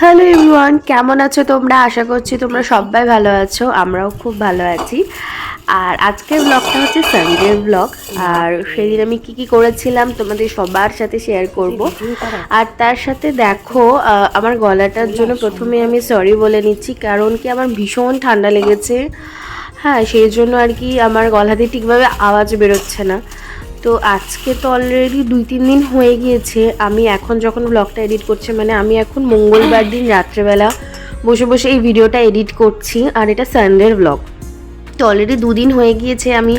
Hello everyone, কেমন আছো তোমরা? আশা করছি তোমরা সবাই ভালো আছো, আমরাও খুব ভালো আছি। আর আজকের ব্লগটা হচ্ছে সানডে ব্লগ আর সেদিন আমি কি কি করেছিলাম তোমাদের সবার সাথে শেয়ার করব। আর তার সাথে দেখো আমার গলাটার জন্য প্রথমে আমি সরি বলে নিচ্ছি, কারণ কি আমার ভীষণ ঠান্ডা লেগেছে। হ্যাঁ সেই জন্য আর কি আমার গলাতে ঠিকভাবে আওয়াজ বেরোচ্ছে না। তো আজকে তো অলরেডি দুই তিন দিন হয়ে গিয়েছে। আমি এখন যখন ব্লগটা এডিট করছি মানে আমি এখন মঙ্গলবার দিন রাত্রেবেলা বসে বসে এই ভিডিওটা এডিট করছি, আর এটা সানডের ব্লগ তো অলরেডি দুদিন হয়ে গিয়েছে আমি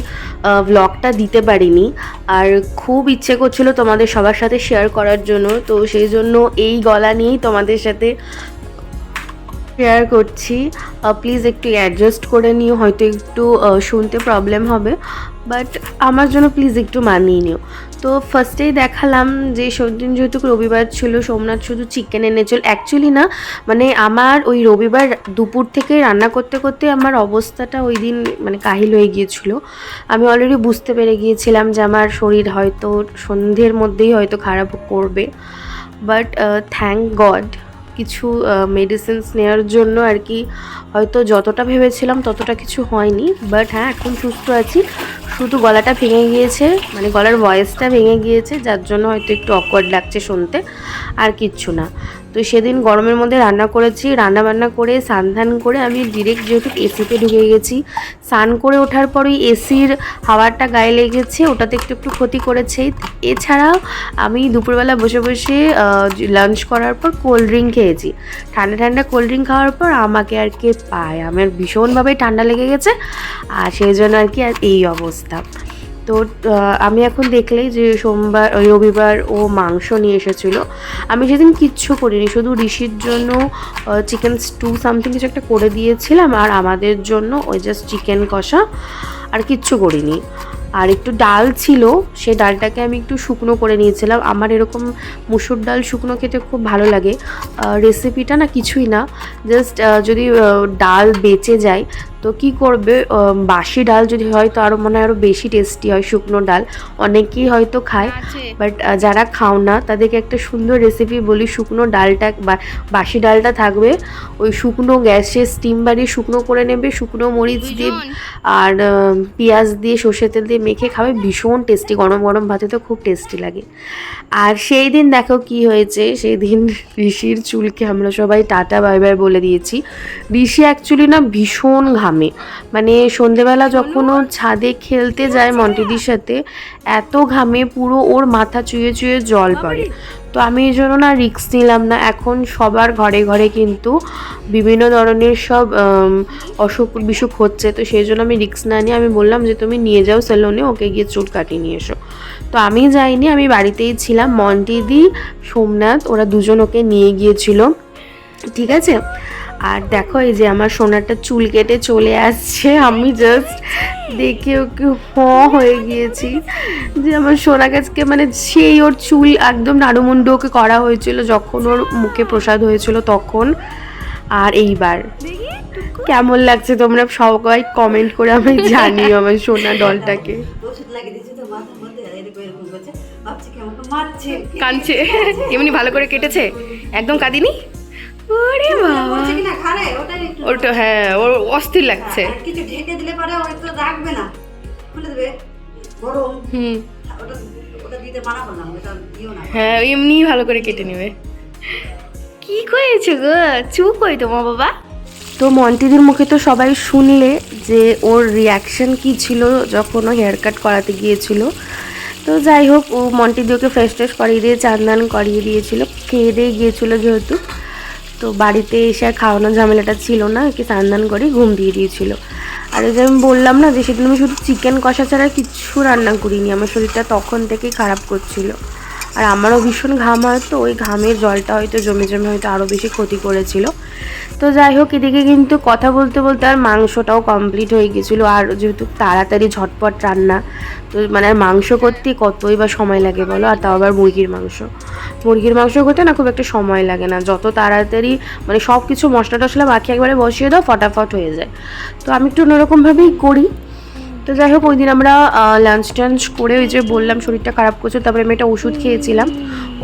ব্লগটা দিতে পারিনি। আর খুব ইচ্ছে করছিল তোমাদের সবার সাথে শেয়ার করার জন্য। তো সেই জন্য এই গলা নিয়েই তোমাদের সাথে শেয়ার করছি। প্লিজ একটু অ্যাডজাস্ট করে নিও, হয়তো একটু শুনতে প্রবলেম হবে। বাট আমার জন্য প্লিজ একটু মানিয়ে নিও। তো ফার্স্টেই দেখালাম যে সেদিন যেহেতু রবিবার ছিল, সোমনাথ শুধু চিকেন এনেছিল অ্যাকচুয়ালি না মানে আমার ওই রবিবার দুপুর থেকে রান্না করতে করতে আমার অবস্থাটা ওই দিন মানে কাহিল হয়ে গিয়েছিল। আমি অলরেডি বুঝতে পেরে গিয়েছিলাম যে আমার শরীর হয়তো সন্ধ্যের মধ্যেই হয়তো খারাপ করবে। বাট থ্যাংক গড কিছু মেডিসিনস নেওয়ার জন্য আর কি, হয়তো যতটা ভেবেছিলাম ততটা কিছু হয়নি বাট হ্যাঁ এখন সুস্থ আছি। শুধু গলাটা ভেঙে গিয়েছে মানে গলার ভয়েসটা ভেঙে গিয়েছে, যার জন্য হয়তো একটু অকওয়ার্ড লাগছে শুনতে, আর কিচ্ছু না। তো সেদিন গরমের মধ্যে রান্না করেছি। রান্না বান্না করে, স্নান ধান করে আমি ডিরেক্ট যেহেতু এসিতে ঢুকে গেছি। স্নান করে ওঠার পর ওই এসির হাওয়াটা গায়ে লেগেছে, ওটাতে একটু একটু ক্ষতি করেছে। এছাড়াও আমি দুপুরবেলা বসে বসে লাঞ্চ করার পর কোল্ড ড্রিঙ্ক খেয়েছি। ঠান্ডা ঠান্ডা কোল্ড ড্রিঙ্ক খাওয়ার পর আমাকে আর কি পায়? আমার ভীষণভাবে ঠান্ডা লেগে গেছে। আর সেই জন্য আর কি আর এই অবস্থা। তো আমি এখন দেখলেই যে সোমবার রবিবার ও মাংস নিয়ে এসেছিল। আমি সেদিন কিচ্ছু করিনি, শুধু ঋষির জন্য চিকেন স্টু সামথিং কিছু একটা করে দিয়েছিলাম, আর আমাদের জন্য ওই জাস্ট চিকেন কষা, আর কিচ্ছু করিনি। আর একটু ডাল ছিল সেই ডালটাকে আমি একটু শুকনো করে নিয়েছিলাম। আমার এরকম মুসুর ডাল শুকনো খেতে খুব ভালো লাগে। রেসিপিটা না কিছুই না জাস্ট যদি ডাল বেঁচে যায় তো কি করবে? বাসি ডাল যদি হয় তো আরও মনে হয় আরও বেশি টেস্টি হয় শুকনো ডাল। অনেকেই হয়তো খায় বাট যারা খাও না তাদেরকে একটা সুন্দর রেসিপি বলি শুকনো ডালটা বাসি ডালটা থাকবে। ওই শুকনো গ্যাসে স্টিম বাড়িয়ে শুকনো করে নেবে শুকনো মরিচ দিয়ে আর পেঁয়াজ দিয়ে সর্ষে তেল দিয়ে মেখে খাবে। ভীষণ টেস্টি গরম গরম ভাতে তো খুব টেস্টি লাগে। আর সেই দিন দেখো কি হয়েছে সেই দিন ঋষির চুলকে আমরা সবাই টাটা বাই বাই বলে দিয়েছি। ঋষি অ্যাকচুয়ালি না ভীষণ ঘামে মানে সন্ধেবেলা যখন ও ছাদে খেলতে যায় মন্টিদির সাথে, এত ঘামে পুরো ওর মাথা চুয়ে চুয়ে জল পড়ে। তো আমি এই জন্য না রিক্স নিলাম না, এখন সবার ঘরে ঘরে কিন্তু বিভিন্ন ধরনের সব অসুখ বিসুখ হচ্ছে। তো সেই জন্য আমি রিক্স না নিয়ে আমি বললাম যে, তুমি নিয়ে যাও সেলুনে, ওকে গিয়ে চুল কাটিয়ে নিয়ে এসো। তো আমি যাইনি, আমি বাড়িতেই ছিলাম। মন্টিদি, সোমনাথ, ওরা দুজন ওকে নিয়ে গিয়েছিল। ঠিক আছে? আর দেখো এই যে আমার সোনারটা চুল কেটে চলে আসছে। আমি জাস্ট দেখে ওকে হ হয়ে গিয়েছি যে আমার সোনা গাছকে মানে সেই ওর চুল একদম নাড়ুমুন্ডু ওকে করা হয়েছিল যখন ওর মুখে প্রসাদ হয়েছিল তখন। আর এইবার কেমন লাগছে তোমরা সবাই কমেন্ট করে আমি জানিও আমার সোনা ডলটাকে ওষুধ লাগিয়ে দিয়েছে তো মাথার মধ্যে আর এরকম এরকম করছে ভাবছি কি আমাকে মারছে কাঁদছে। এমনি ভালো করে কেটেছে? একদম কাঁদিনি? ওরে বাবা বলছে কি না খারে ওটাই একটু ওটা হ্যাঁ ওর অস্থির লাগছে। কিছু ঢেকে দিলে পরে ওই তো রাখবে না। খুলে দেবে। গরম। হুম। ওটা ওটা দিতে মানা করলাম ওটা দিও না। হ্যাঁ এমনি ভালো করে কেটে নেবে। কি করেছে গো? চুপ কই তোমার বাবা। তো মন্টিদির মুখে তো সবাই শুনলে যে ওর রিয়াকশন কি ছিল যখন ও হেয়ার কাট করাতে গিয়েছিল। তো যাই হোক ও মন্টিদি ওকে ফ্রেশ ট্রেশ করিয়ে দিয়ে চান্দান করিয়ে দিয়েছিল। খেয়ে দিয়ে গিয়েছিল যেহেতু। তো বাড়িতে এসে আর খাওয়ানোর ঝামেলাটা ছিল না কি চান্দান করে ঘুম দিয়ে দিয়েছিল। আর এই যে আমি বললাম না যে সেদিন আমি শুধু চিকেন কষা ছাড়া কিচ্ছু রান্না করিনি, আমার শরীরটা তখন থেকেই খারাপ করছিল। আর আমারও ভীষণ ঘাম হয়, তো ওই ঘামের জলটা হয়তো জমে জমে হয়তো আরও বেশি ক্ষতি করেছিল। তো যাই হোক, এদিকে কিন্তু কথা বলতে বলতে আর মাংসটাও কমপ্লিট হয়ে গেছিল, আর যেহেতু তাড়াতাড়ি ঝটপট রান্না, তো মানে আর মাংস করতে কতই বা সময় লাগে বলো? আর তাও আবার মুরগির মাংস। মুরগির মাংস করতে না খুব একটা সময় লাগে না, যত তাড়াতাড়ি মানে সব কিছু মশলা টশলা বাকি একবারে বসিয়ে দাও, ফটাফট হয়ে যায়। তো আমি একটু অন্যরকমভাবেই করি। তো যাই হোক ওই দিন আমরা লাঞ্চ টাঞ্চ করে ওই যে বললাম শরীরটা খারাপ করছে, তারপরে আমি একটা ওষুধ খেয়েছিলাম।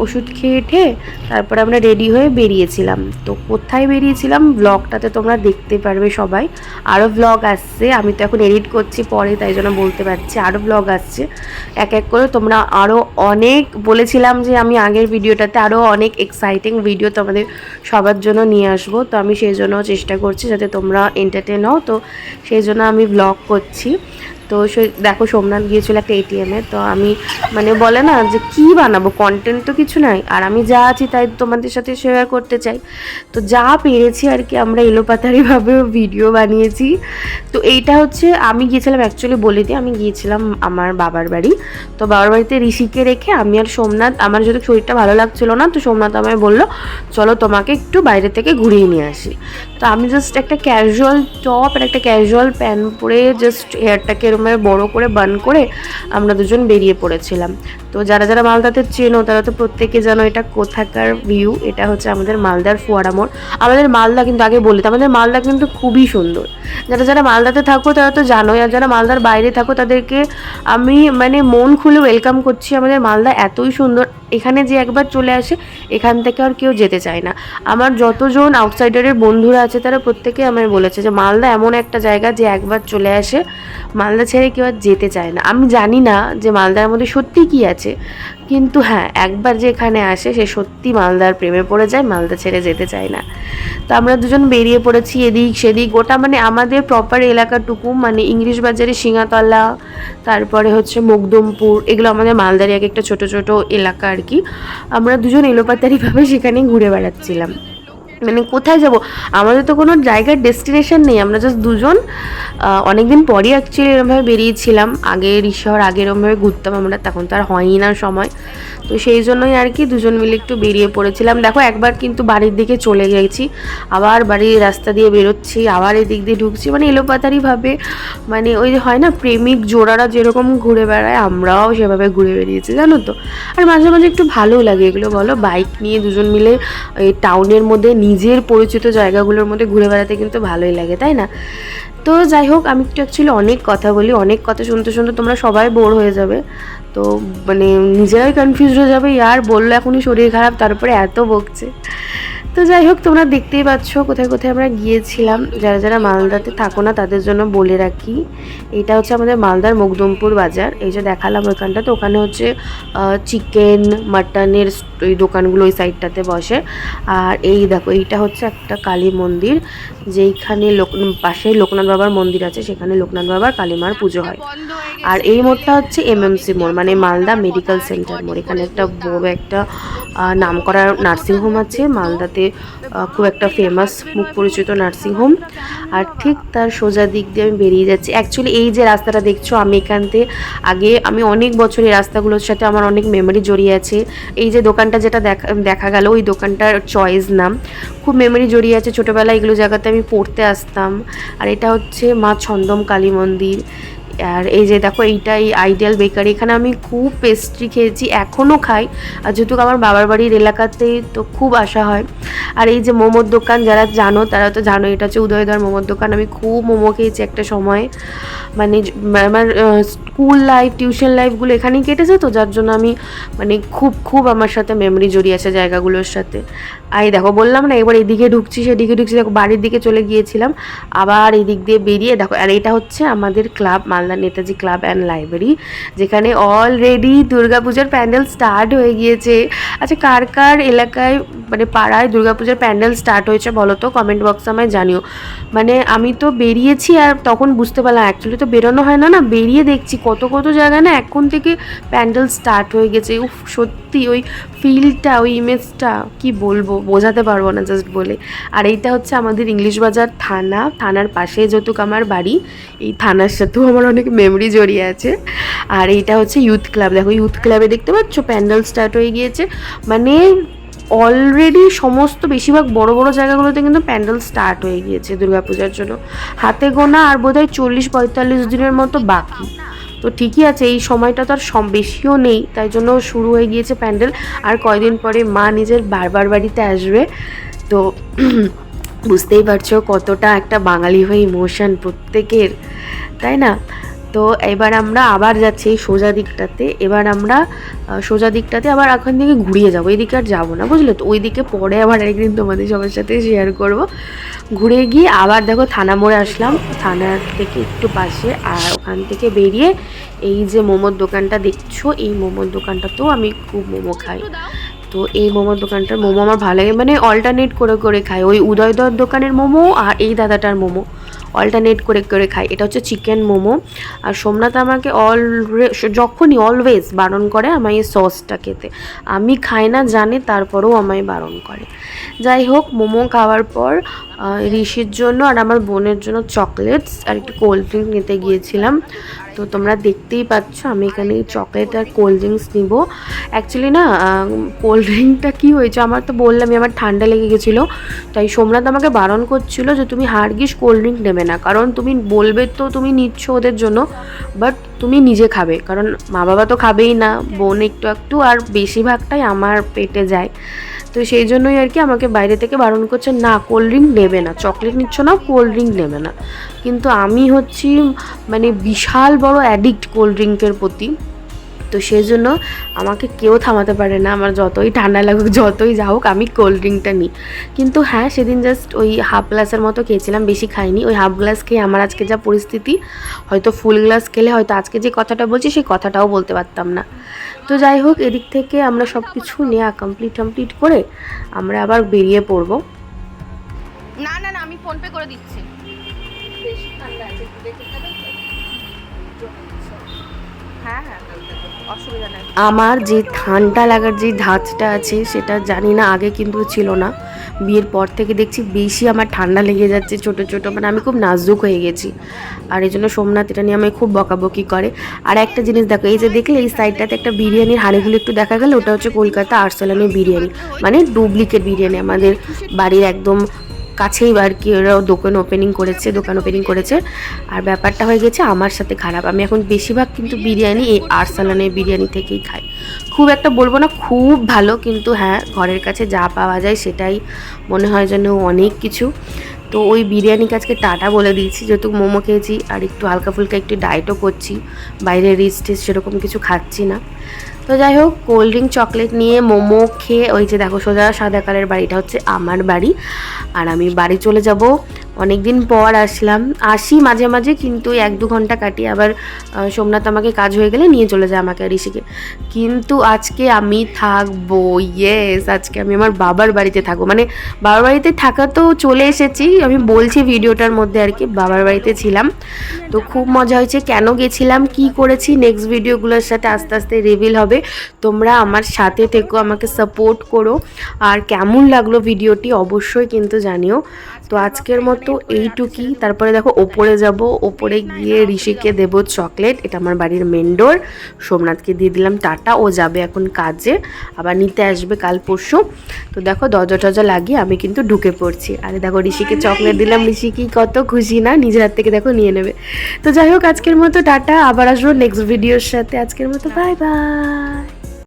ওষুধ খেয়ে ঠে তারপরে আমরা রেডি হয়ে বেরিয়েছিলাম। তো কোথায় বেরিয়েছিলাম? ব্লগটাতে তোমরা দেখতে পারবে সবাই। আরও ব্লগ আসছে, আমি তো এখন এডিট করছি পরে, তাই জন্য বলতে পারছি। আরও ব্লগ আসছে। এক এক করে তোমরা আরও অনেক বলেছিলাম যে আমি আগের ভিডিওটাতে আরও অনেক এক্সাইটিং ভিডিও তোমাদের সবার জন্য নিয়ে আসব। তো আমি সেই জন্য চেষ্টা করছি যাতে তোমরা এন্টারটেন হও। তো সেই জন্য আমি ব্লগ করছি। তো সে, দেখো সোমনাথ গিয়েছিল একটা এটিএমে তো আমি মানে বলে না যে কি বানাবো কন্টেন্ট তো কিছু নাই, আর আমি যা আছি তাই তোমাদের সাথে শেয়ার করতে চাই। তো যা পেরেছি আর কি, আমরা এলোপাতারিভাবে ভিডিও বানিয়েছি। তো এইটা হচ্ছে, আমি গিয়েছিলাম অ্যাকচুয়ালি বলে দিই, আমি গিয়েছিলাম আমার বাবার বাড়ি। তো বাবার বাড়িতে ঋষিকে রেখে আমি আর সোমনাথ, আমার যদি শরীরটা ভালো লাগছিল না, তো সোমনাথ আমায় বলল, চলো তোমাকে একটু বাইরে থেকে ঘুরিয়ে নিয়ে আসি। তো আমি জাস্ট একটা ক্যাজুয়াল টপ আর একটা ক্যাজুয়াল প্যান্ট পরে জাস্ট হেয়ারটাকে এরমভাবে বড় করে বান করে আমরা দুজন বেরিয়ে পড়েছিলাম। তো যারা যারা মালদাতে চেনো, তারা তো প্রত্যেকে জানো এটা কোথাকার ভিউ এটা হচ্ছে আমাদের মালদার ফোয়ারা মোড়। আমাদের মালদা কিন্তু আগে বলি আমাদের মালদা কিন্তু খুবই সুন্দর। যারা যারা মালদাতে থাকো, তারা তো জানোই, আর যারা মালদার বাইরে থাকো, তাদেরকে আমি মানে মন খুলে ওয়েলকাম করছি আমাদের মালদা এতই সুন্দর। এখানে যে একবার চলে আসে, এখান থেকে আর কেউ যেতে চায় না। আমার যতজন আউটসাইডারের বন্ধুরা আছে, তারা প্রত্যেকে আমায় বলেছে যে, মালদা এমন একটা জায়গা যে একবার চলে আসে। মালদা ছেড়ে কেউ আর যেতে চায় না। আমি জানি না যে মালদার মধ্যে সত্যি কি আছে, কিন্তু হ্যাঁ একবার যে এখানে আসে, সে সত্যি মালদার প্রেমে পড়ে যায়, মালদা ছেড়ে যেতে চায় না। তো আমরা দুজন বেরিয়ে পড়েছি এদিক সেদিক। ওটা মানে আমাদের প্রপার এলাকাটুকু মানে ইংলিশ বাজারে সিঙাতলা তারপরে হচ্ছে মকদমপুর, এগুলো আমাদের মালদারি এক একটা ছোট ছোট এলাকা আর কি। আমরা দুজন এলোপাতারিভাবে সেখানে ঘুরে বেড়াচ্ছিলাম। মানে কোথায় যাব? আমাদের তো কোনো জায়গার ডেস্টিনেশন নেই, আমরা জাস্ট দুজন। অনেক দিন পরই অ্যাকচুয়ালি এরমভাবে বেরিয়েছিলাম। আগে ঋষর আগে এরমভাবে ঘুরতাম আমরা, তখন তো আর হয়ই না সময়। তো সেই জন্যই আর কি দুজন মিলে একটু বেরিয়ে পড়েছিলাম। দেখো, একবার কিন্তু বাড়ির দিকে চলে গেছি। আবার বাড়ির রাস্তা দিয়ে বেরোচ্ছি, আবার এদিক দিয়ে ঢুকছি। মানে এলোপাতারিভাবে মানে ওই যে হয় না, প্রেমিক জোড়ারা যেরকম ঘুরে বেড়ায়, আমরাও সেভাবে ঘুরে বেরিয়েছি, জানো তো? আর মাঝে মাঝে একটু ভালোও লাগে এগুলো, বলো? বাইক নিয়ে দুজন মিলে এই টাউনের মধ্যে নিজের পরিচিত জায়গাগুলোর মধ্যে ঘুরে বেড়াতে কিন্তু ভালোই লাগে, তাই না? তো যাই হোক, আমি একটু অ্যাকচুয়ালি অনেক কথা বলি, অনেক কথা শুনতে শুনতে তোমরা সবাই বোর হয়ে যাবে। তো মানে নিজেরাই কনফিউজ হয়ে যাবে ইয়ার বলল এখনই শরীর খারাপ, তারপরে এত বকছে। তো যাই হোক তোমরা দেখতেই পাচ্ছ কোথায় কোথায় আমরা গিয়েছিলাম। যারা যারা মালদাতে থাকো না তাদের জন্য বলে রাখি এটা হচ্ছে আমাদের মালদার মকদমপুর বাজার। এই যে দেখালাম ওইখানটা তো ওখানে হচ্ছে চিকেন মাটনের ওই দোকানগুলো ওই সাইডটাতে বসে। আর এই দেখো এইটা হচ্ছে একটা কালী মন্দির যেইখানে লোক পাশে লোকনাথ বাবার মন্দির আছে সেখানে লোকনাথ বাবার কালীমার পুজো হয়। আর এই মোড়টা হচ্ছে এমএমসি মোড় মানে মালদা মেডিকেল সেন্টার মোড়। এখানে একটা বড় একটা আহ, নামকরা নার্সিংহোম আছে মালদাতে খুব একটা ফেমাস মুখ পরিচিত নার্সিংহোম আর ঠিক তার সোজা দিক দিয়ে আমি বেরিয়ে যাচ্ছি। অ্যাকচুয়ালি এই যে রাস্তাটা দেখছ, আমি এখান থেকে আগে, আমি অনেক বছর এই রাস্তাগুলোর সাথে আমার অনেক মেমোরি জড়িয়ে আছে। এই যে দোকানটা যেটা দেখা দেখা গেল, ওই দোকানটার চয়েস নাম। খুব মেমোরি জড়িয়ে আছে। ছোটোবেলায় এগুলো জায়গাতে আমি পড়তে আসতাম। আর এটা হচ্ছে মা ছন্দম কালী মন্দির। আর এই যে দেখো এইটা এই আইডিয়াল বেকারি এখানে আমি খুব পেস্ট্রি খেয়েছি, এখনও খাই। আর যেহেতু আমার বাবার বাড়ির এলাকাতেই তো খুব আসা হয়। আর এই যে মোমোর দোকান, যারা জানো, তারা তো জানো এটা হচ্ছে উদয়দার মোমোর দোকান। আমি খুব মোমো খেয়েছি একটা সময়ে। মানে আমার স্কুল লাইফ, টিউশন লাইফগুলো এখানেই কেটেছে তো, যার জন্য আমি মানে খুব খুব আমার সাথে মেমরি জড়িয়ে আছে জায়গাগুলোর সাথে। আর দেখো, বললাম না, এবার এদিকে ঢুকছি, সেদিকে ঢুকছি, দেখো বাড়ির দিকে চলে গিয়েছিলাম, আবার এদিক দিয়ে বেরিয়ে দেখো, আর এটা হচ্ছে আমাদের club, Malda Netaji club and library, যেখানে অলরেডি দুর্গাপূজার প্যান্ডেল স্টার্ট হয়ে গিয়েছে। আচ্ছা কার কার এলাকায় মানে পাড়ায় দুর্গাপূজার প্যান্ডেল স্টার্ট হয়েছে বলো তো? কমেন্ট বক্সে আমায় জানিও। মানে আমি তো বেরিয়েছি আর তখন বুঝতে পারলাম অ্যাকচুয়ালি তো বেরোনো হয় না না, বেরিয়ে দেখছি কত কত জায়গায় না এখন থেকে প্যান্ডেল স্টার্ট হয়ে গেছে। উফ, সত্যি ওই ফিলটা ওই ইমেজটা কি বলব, বোঝাতে পারব না জাস্ট বলে। আর এইটা হচ্ছে আমাদের ইংলিশ বাজার থানা। থানার পাশে যেহেতু আমার বাড়ি, এই থানার সাথেও আমার অনেক মেমরি জড়িয়ে আছে। আর এইটা হচ্ছে ইউথ ক্লাব দেখো ইউথ ক্লাবে দেখতে পাচ্ছ, প্যান্ডেল স্টার্ট হয়ে গিয়েছে। মানে অলরেডি সমস্ত বেশিরভাগ বড় বড় জায়গাগুলোতে কিন্তু প্যান্ডেল স্টার্ট হয়ে গিয়েছে দুর্গাপূজার জন্য। হাতে গোনা আর বোধহয় চল্লিশ পঁয়তাল্লিশ দিনের মতো বাকি। তো ঠিকই আছে, এই সময়টা তো আর সম বেশিও নেই, তাই জন্য শুরু হয়ে গিয়েছে প্যান্ডেল। আর কয়দিন পরে মা নিজের বারবার বাড়িতে আসবে। তো বুঝতেই পারছ কতটা একটা বাঙালি হয়ে ইমোশন প্রত্যেকের, তাই না? তো এবার আমরা আবার যাচ্ছি এই সোজা দিকটাতে। এবার আমরা সোজা দিকটাতে আবার ওখান থেকে ঘুরিয়ে যাব। এদিকে আর যাব না, বুঝলে তো? ওই দিকে পরে আবার একদিন তোমাদের সবার সাথে শেয়ার করব। ঘুরে গিয়ে আবার দেখো থানা মোড়ে আসলাম। থানার থেকে একটু পাশে আর ওখান থেকে বেরিয়ে এই যে মোমোর দোকানটা দেখছ, এই মোমোর দোকানটাতেও আমি খুব মোমো খাই। তো এই মোমোর দোকানটার মোমো আমার ভালো লাগে। মানে অল্টারনেট করে করে খাই। ওই উদয়দর দোকানের মোমো আর এই দাদাটার মোমো। অল্টারনেট করে করে খাই। এটা হচ্ছে চিকেন মোমো। আর সোমনাথ আমাকে অল যখনই অলওয়েজ বারণ করে আমায় এই সসটা খেতে। আমি খাই না, জানে, তারপরেও আমায় বারণ করে। যাই হোক, মোমো খাওয়ার পর ঋষির জন্য আর আমার বোনের জন্য চকলেটস আর একটু কোল্ড ড্রিঙ্ক নিতে গিয়েছিলাম। তো তোমরা দেখতেই পাচ্ছ, আমি এখানে চকলেট আর কোল্ড ড্রিঙ্কস নিব। অ্যাকচুয়ালি না কোল্ড ড্রিঙ্কটা কী হয়েছে আমার তো বললামই, আমার ঠান্ডা লেগে গেছিল। তাই সোমনাথ আমাকে বারণ করছিল যে, তুমি হারগিস কোল্ড ড্রিঙ্ক নেবে না। কারণ তুমি বলবে তো তুমি নিচ্ছ ওদের জন্য বাট তুমি নিজে খাবে। কারণ মা বাবা তো খাবেই না, বোন একটু একটু, আর বেশিরভাগটাই আমার পেটে যায়। তো সেই জন্যই আর কি আমাকে বাইরে থেকে বারণ করছে, না কোল্ড ড্রিঙ্ক নেবে না চকলেট নিচ্ছ না কোল্ড ড্রিঙ্ক নেবে না। কিন্তু আমি হচ্ছি মানে বিশাল বড় অ্যাডিক্ট কোল্ড ড্রিঙ্কের প্রতি। তো সেই জন্য আমাকে কেউ থামাতে পারে না। আমার যতই ঠান্ডা লাগুক যতই যা হোক আমি কোল্ড ড্রিঙ্কটা নিই। কিন্তু হ্যাঁ সেদিন জাস্ট ওই হাফ গ্লাসের মতো খেয়েছিলাম বেশি খাইনি। ওই হাফ গ্লাস খেয়ে আমার আজকে যা পরিস্থিতি হয়তো ফুল গ্লাস খেলে হয়তো আজকে যে কথাটা বলছি সেই কথাটাও বলতে পারতাম না। তো যাই হোক এদিক থেকে আমরা সব কিছু নেওয়া কমপ্লিট কমপ্লিট করে আমরা আবার বেরিয়ে পড়ব। না না না আমি ফোন পে করে দিচ্ছি। হ্যাঁ হ্যাঁ। অসুবিধা নেই আমার যে ঠান্ডা লাগার যে ধাঁচটা আছে, সেটা জানি না, আগে কিন্তু ছিল না। বিয়ের পর থেকে দেখছি বেশি আমার ঠান্ডা লেগে যাচ্ছে, ছোট ছোট। মানে আমি খুব নাজুক হয়ে গেছি। আর এই জন্য সোমনাথ এটা নিয়ে আমায় খুব বকাবকি করে। আর একটা জিনিস দেখো, এই যে দেখলে এই সাইডটাতে একটা বিরিয়ানির হাঁড়িগুলো একটু দেখা গেল, ওটা হচ্ছে কলকাতা আরসালানের বিরিয়ানি। মানে ডুপ্লিকেট বিরিয়ানি আমাদের বাড়ির একদম কাছেই আর কি ওরা দোকান ওপেনিং করেছে, দোকান ওপেনিং করেছে। আর ব্যাপারটা হয়ে গেছে আমার সাথে খারাপ। আমি এখন বেশিরভাগ কিন্তু বিরিয়ানি এই আরসালানের বিরিয়ানি থেকেই খাই। খুব একটা বলব না, খুব ভালো কিন্তু হ্যাঁ ঘরের কাছে যা পাওয়া যায় সেটাই মনে হয় যেন অনেক কিছু। তো ওই বিরিয়ানি আজকে টাটা বলে দিয়েছি, যেহেতু মোমো খেয়েছি আর একটু হালকা ফুলকা একটু ডায়েটও করছি বাইরে রিচ টিচ সেরকম কিছু খাচ্ছি না। তো যাই হোক কোল্ড ড্রিঙ্ক চকলেট নিয়ে মোমো খেয়ে, ওই যে দেখো সোজা সাদা কালের বাড়িটা হচ্ছে আমার বাড়ি। আর আমি বাড়ি চলে যাব অনেক দিন পর আসলাম। আসি মাঝে মাঝে কিন্তু এক দু ঘণ্টা কাটিয়ে আবার সোমনাথ আমাকে কাজ হয়ে গেলে নিয়ে চলে যায় আমাকে আর ঋষিকে। কিন্তু আজকে আমি থাকব ইয়েস আজকে আমি আমার বাবার বাড়িতে থাকব। মানে বাবার বাড়িতে থাকা তো চলে এসেছি, আমি বলছি ভিডিওটার মধ্যে আর কি, বাবার বাড়িতে ছিলাম। তো খুব মজা হয়েছে, কেন গেছিলাম, কি করেছি নেক্সট ভিডিওগুলোর সাথে আস্তে আস্তে রিভিল হবে। তোমরা আমার সাথে থেকো, আমাকে সাপোর্ট করো। আর কেমন লাগল ভিডিওটি অবশ্যই কিন্তু জানিও। তো আজকের মতো এইটুকুই। তারপরে দেখো, ওপরে যাব। ওপরে গিয়ে ঋষিকে দেব চকলেট এটা আমার বাড়ির মেন্ডোর সোমনাথকে দিয়ে দিলাম টাটা, ও যাবে এখন কাজে। আবার নিতে আসবে কাল পরশু। তো দেখো, দরজা টরজা লাগিয়ে আমি কিন্তু ঢুকে পড়ছি। আরে দেখো, ঋষিকে চকলেট দিলাম। ঋষি কি কত খুশি না? নিজের হাত থেকে দেখো নিয়ে নেবে। তো যাই হোক, আজকের মতো টাটা। আবার আসব নেক্সট ভিডিওর সাথে। আজকের মতো বাই বাই